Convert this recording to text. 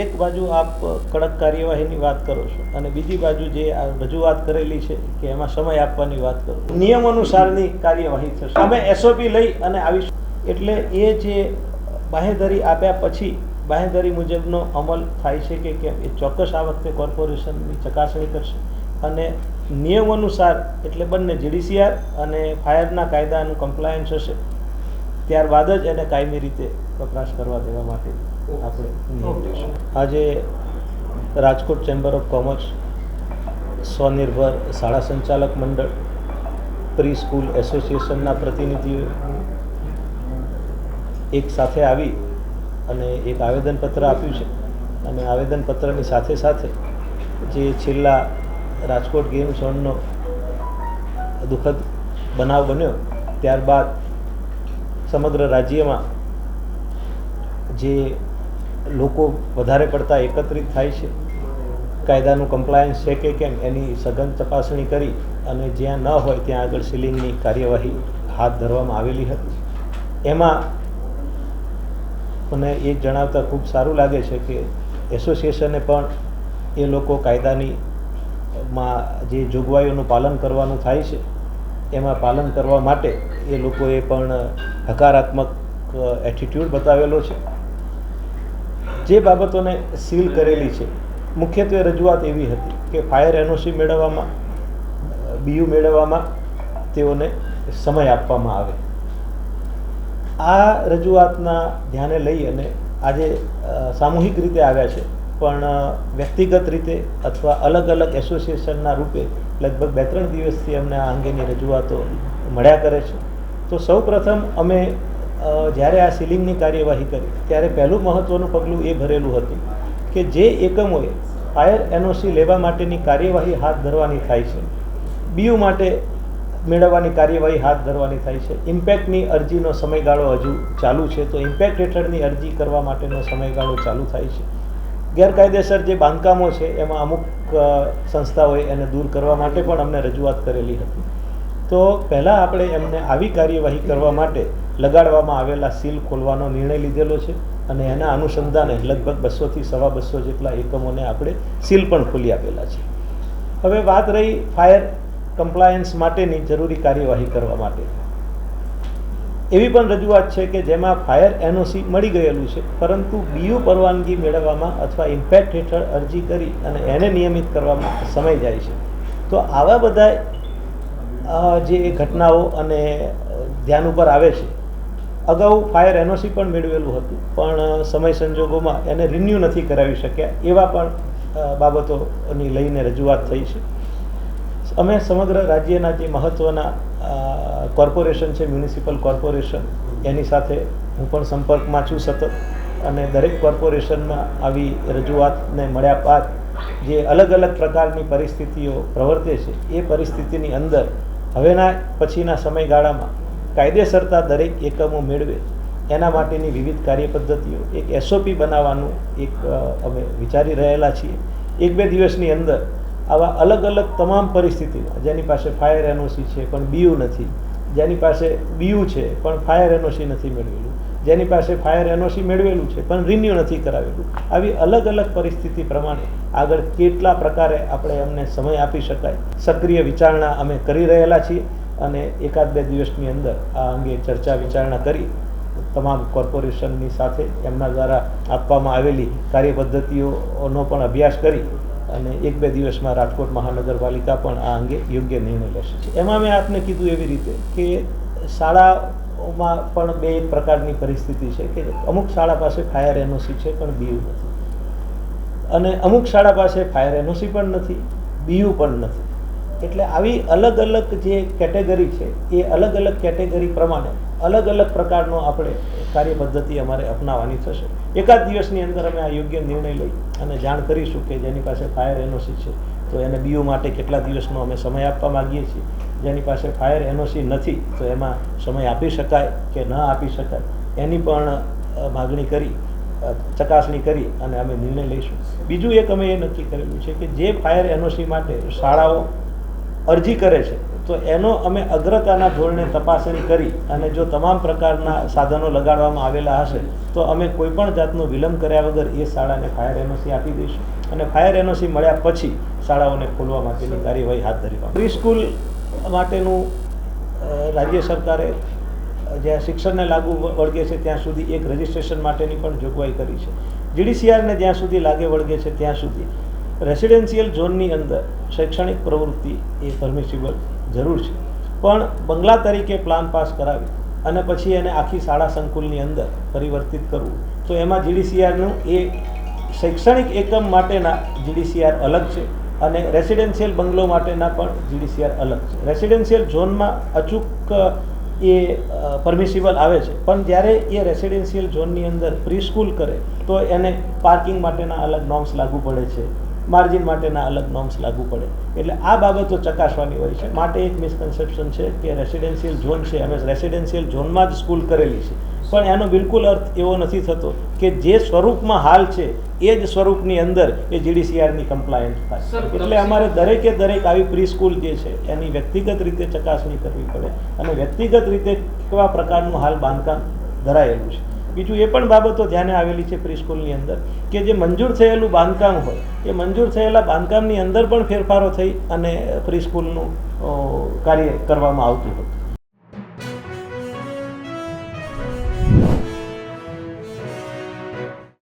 એક બાજુ આપ કડક કાર્યવાહીની વાત કરો છો અને બીજી બાજુ જે રજૂઆત કરેલી છે કે એમાં સમય આપવાની વાત કરો નિયમ અનુસારની કાર્યવાહી થશે. અમે એસઓપી લઈ અને આવીશું. એટલે એ જે બાહેધરી આપ્યા પછી બાહેધરી મુજબનો અમલ થાય છે કે કેમ એ ચોક્કસ આ વખતે કોર્પોરેશનની ચકાસણી કરશે. અને નિયમ અનુસાર એટલે બંને જીડીસીઆર અને ફાયરના કાયદાનું કમ્પ્લાયન્સ હશે. ત્યારબાદ જ એને કાયમી રીતે વપરાશ કરવા દેવા માટે આપણે આજે રાજકોટ ચેમ્બર ઓફ કોમર્સ સ્વનિર્ભર શાળા સંચાલક મંડળ પ્રી સ્કૂલ એસોસિએશનના પ્રતિનિધિઓ એક સાથે આવી અને એક આવેદનપત્ર આપ્યું છે. અને આવેદનપત્રની સાથે સાથે જે છેલ્લા રાજકોટ ગેમ ઝોનનો દુઃખદ બનાવ બન્યો ત્યારબાદ સમગ્ર રાજ્યમાં જે લોકો વધારે પડતા એકત્રિત થાય છે, કાયદાનું કમ્પ્લાયન્સ છે કે કેમ, એની સઘન તપાસણી કરી અને જ્યાં ન હોય ત્યાં આગળ સીલિંગની કાર્યવાહી હાથ ધરવામાં આવેલી હતી. એમાં મને એ જણાવતા ખૂબ સારું લાગે છે કે એસોસિએશને પણ એ લોકો કાયદાની માં જે જોગવાઈઓનું પાલન કરવાનું થાય છે એમાં પાલન કરવા માટે એ લોકોએ પણ હકારાત્મક એટીટ્યૂડ બતાવેલો છે. જે બાબતોને સીલ કરેલી છે. મુખ્યત્વે રજૂઆત એવી હતી કે ફાયર એનઓસી મેળવવામાં બીયુ મેળવવામાં તેઓને સમય આપવામાં આવે. આ રજૂઆતના ધ્યાને લઈ અને આજે સામૂહિક રીતે આવ્યા છે. પણ વ્યક્તિગત રીતે અથવા અલગ અલગ એસોસિએશનના રૂપે લગભગ બે ત્રણ દિવસથી અમને આ અંગેની રજૂઆતો મળ્યા કરે છે. તો સૌપ્રથમ અમે જ્યારે આ સીલિંગની કાર્યવાહી કરી, ત્યારે પહેલું મહત્ત્વનું પગલું એ ભરેલું હતું કે જે એકમોએ ફાયર એનઓસી લેવા માટેની કાર્યવાહી હાથ ધરવાની થાય છે. બીયુ માટે મેળવવાની કાર્યવાહી હાથ ધરવાની થાય છે. ઇમ્પેક્ટની અરજીનો સમયગાળો હજુ ચાલુ છે. તો ઇમ્પેક્ટ હેઠળની અરજી કરવા માટેનો સમયગાળો ચાલુ થાય છે. ગેરકાયદેસર જે બાંધકામો છે, એમાં અમુક સંસ્થાઓએ એને દૂર કરવા માટે પણ અમને રજૂઆત કરેલી હતી. તો પહેલાં આપણે એમને આવી કાર્યવાહી કરવા માટે લગાડવામાં આવેલા સીલ ખોલવાનો નિર્ણય લીધેલો છે અને એના અનુસંધાને લગભગ બસોથી સવા બસો જેટલા એકમોને આપણે સીલ પણ ખોલી આપેલા છે. હવે વાત રહી ફાયર કમ્પ્લાયન્સ માટેની જરૂરી કાર્યવાહી કરવા માટે. એવી પણ રજૂઆત છે કે જેમાં ફાયર એનઓસી મળી ગયેલું છે, પરંતુ બીયુ પરવાનગી મેળવવામાં અથવા ઇમ્પેક્ટ હેઠળ અરજી કરી અને એને નિયમિત કરવામાં સમય જાય છે. તો આવા બધા જે ઘટનાઓ અને ધ્યાન ઉપર આવે છે, અગાઉ ફાયર એનઓસી પણ મેળવેલું હતું, પણ સમય સંજોગોમાં એને રિન્યૂ નથી કરાવી શક્યા, એવા પણ બાબતોની લઈને રજૂઆત થઈ છે. અમે સમગ્ર રાજ્યના જે મહત્ત્વના કોર્પોરેશન છે, મ્યુનિસિપલ કોર્પોરેશન, એની સાથે હું પણ સંપર્કમાં છું સતત. અને દરેક કોર્પોરેશનમાં આવી રજૂઆતને મળ્યા બાદ જે અલગ અલગ પ્રકારની પરિસ્થિતિઓ પ્રવર્તે છે, એ પરિસ્થિતિની અંદર હવેના પછીના સમયગાળામાં કાયદેસરતા દરેક એકમો મેળવે, એના માટેની વિવિધ કાર્યપદ્ધતિઓ, એક એસઓપી બનાવવાનું એક અમે વિચારી રહેલા છીએ. એક બે દિવસની અંદર આવા અલગ અલગ તમામ પરિસ્થિતિમાં જેની પાસે ફાયર એનઓસી છે, પણ બીયુ નથી. જેની પાસે બીયુ છે, પણ ફાયર એનઓસી નથી મેળવેલું. જેની પાસે ફાયર એનઓસી મેળવેલું છે, પણ રિન્યૂ નથી કરાવેલું. આવી અલગ અલગ પરિસ્થિતિ પ્રમાણે આગળ કેટલા પ્રકારે આપણે એમને સમય આપી શકાય, સક્રિય વિચારણા અમે કરી રહેલા છીએ અને એકાદ બે દિવસની અંદર આ અંગે ચર્ચા વિચારણા કરી તમામ કોર્પોરેશનની સાથે એમના દ્વારા આપવામાં આવેલી કાર્યપદ્ધતિઓનો પણ અભ્યાસ કરી અને એક બે દિવસમાં રાજકોટ મહાનગરપાલિકા પણ આ અંગે યોગ્ય નિર્ણય લેશે એમાં મેં આપને કીધું એવી રીતે કે શાળાઓમાં પણ બે એક પ્રકારની પરિસ્થિતિ છે કે અમુક શાળા પાસે ફાયર એનઓસી છે પણ બીયુ નથી. અને અમુક શાળા પાસે ફાયર એનઓસી પણ નથી બીયુ પણ નથી. એટલે આવી અલગ અલગ જે કેટેગરી છે, એ અલગ અલગ કેટેગરી પ્રમાણે અલગ અલગ પ્રકારનો આપણે કાર્ય પદ્ધતિ અમારે અપનાવવાની થશે. એકાદ દિવસની અંદર અમે આ યોગ્ય નિર્ણય લઈ અને જાણ કરીશું કે જેની પાસે ફાયર એનઓસી છે. તો એને બીઓ માટે કેટલા દિવસનો અમે સમય આપવા માગીએ છીએ. જેની પાસે ફાયર એનઓસી નથી, તો એમાં સમય આપી શકાય કે ન આપી શકાય. એની પણ માગણી કરી ચકાસણી કરી અને અમે નિર્ણય લઈશું. બીજું એક અમે એ નક્કી કરેલું છે કે જે ફાયર એનઓસી માટે શાળાઓ અરજી કરે છે તો એનો અમે અગ્રતાના ધોરણે તપાસણી કરી અને જો તમામ પ્રકારના સાધનો લગાડવામાં આવેલા હશે, તો અમે કોઈ પણ જાતનો વિલંબ કર્યા વગર એ શાળાને ફાયર એનઓસી આપી દઈશું. અને ફાયર એનઓસી મળ્યા પછી શાળાઓને ખોલવા માટેની કાર્યવાહી હાથ ધરી પ્રી સ્કૂલ માટેનું રાજ્ય સરકારે જ્યાં શિક્ષણને લાગુ વળગે છે ત્યાં સુધી એક રજિસ્ટ્રેશન માટેની પણ જોગવાઈ કરી છે. જીડીસીઆરને જ્યાં સુધી લાગે વળગે છે ત્યાં સુધી. રેસિડેન્શિયલ ઝોનની અંદર શૈક્ષણિક પ્રવૃત્તિ એ પરમિસિબલ જરૂર છે. પણ બંગલા તરીકે પ્લાન પાસ કરાવી અને પછી એને આખી શાળા સંકુલની અંદર પરિવર્તિત કરવું, તો એમાં જીડીસીઆરનું એ શૈક્ષણિક એકમ માટેના જીડીસીઆર અલગ છે અને રેસિડેન્શિયલ બંગલો માટેના પણ જીડીસીઆર અલગ છે. રેસિડેન્શિયલ ઝોનમાં અચૂક એ પરમિસિબલ આવે છે. પણ જ્યારે એ રેસિડેન્શિયલ ઝોનની અંદર પ્રી સ્કૂલ કરે, તો એને પાર્કિંગ માટેના અલગ નોર્મ્સ લાગુ પડે છે. માર્જિન માટેના અલગ નોર્મ્સ લાગુ પડે. એટલે આ બાબતો ચકાસવાની હોય છે. માટે એક મિસકન્સેપ્શન છે કે રેસિડેન્શિયલ ઝોન છે. અમે રેસિડેન્શિયલ ઝોનમાં જ સ્કૂલ કરેલી છે. પણ એનો બિલકુલ અર્થ એવો નથી થતો કે જે સ્વરૂપમાં હાલ છે એ જ સ્વરૂપની અંદર એ જીડીસીઆરની કમ્પ્લાયન્સ થાય. એટલે અમારે દરેકે દરેક આવી પ્રી સ્કૂલ જે છે એની વ્યક્તિગત રીતે ચકાસણી કરવી પડે. અને વ્યક્તિગત રીતે કેવા પ્રકારનું હાલ બાંધકામ ધરાયેલું છે. બીજું એ પણ બાબતો ધ્યાને આવેલી છે પ્રીસ્કૂલની અંદર કે જે મંજૂર થયેલું બાંધકામ હોય, એ મંજૂર થયેલા બાંધકામની અંદર પણ ફેરફારો થઈ અને પ્રીસ્કૂલનું કાર્ય કરવામાં આવતું હતું.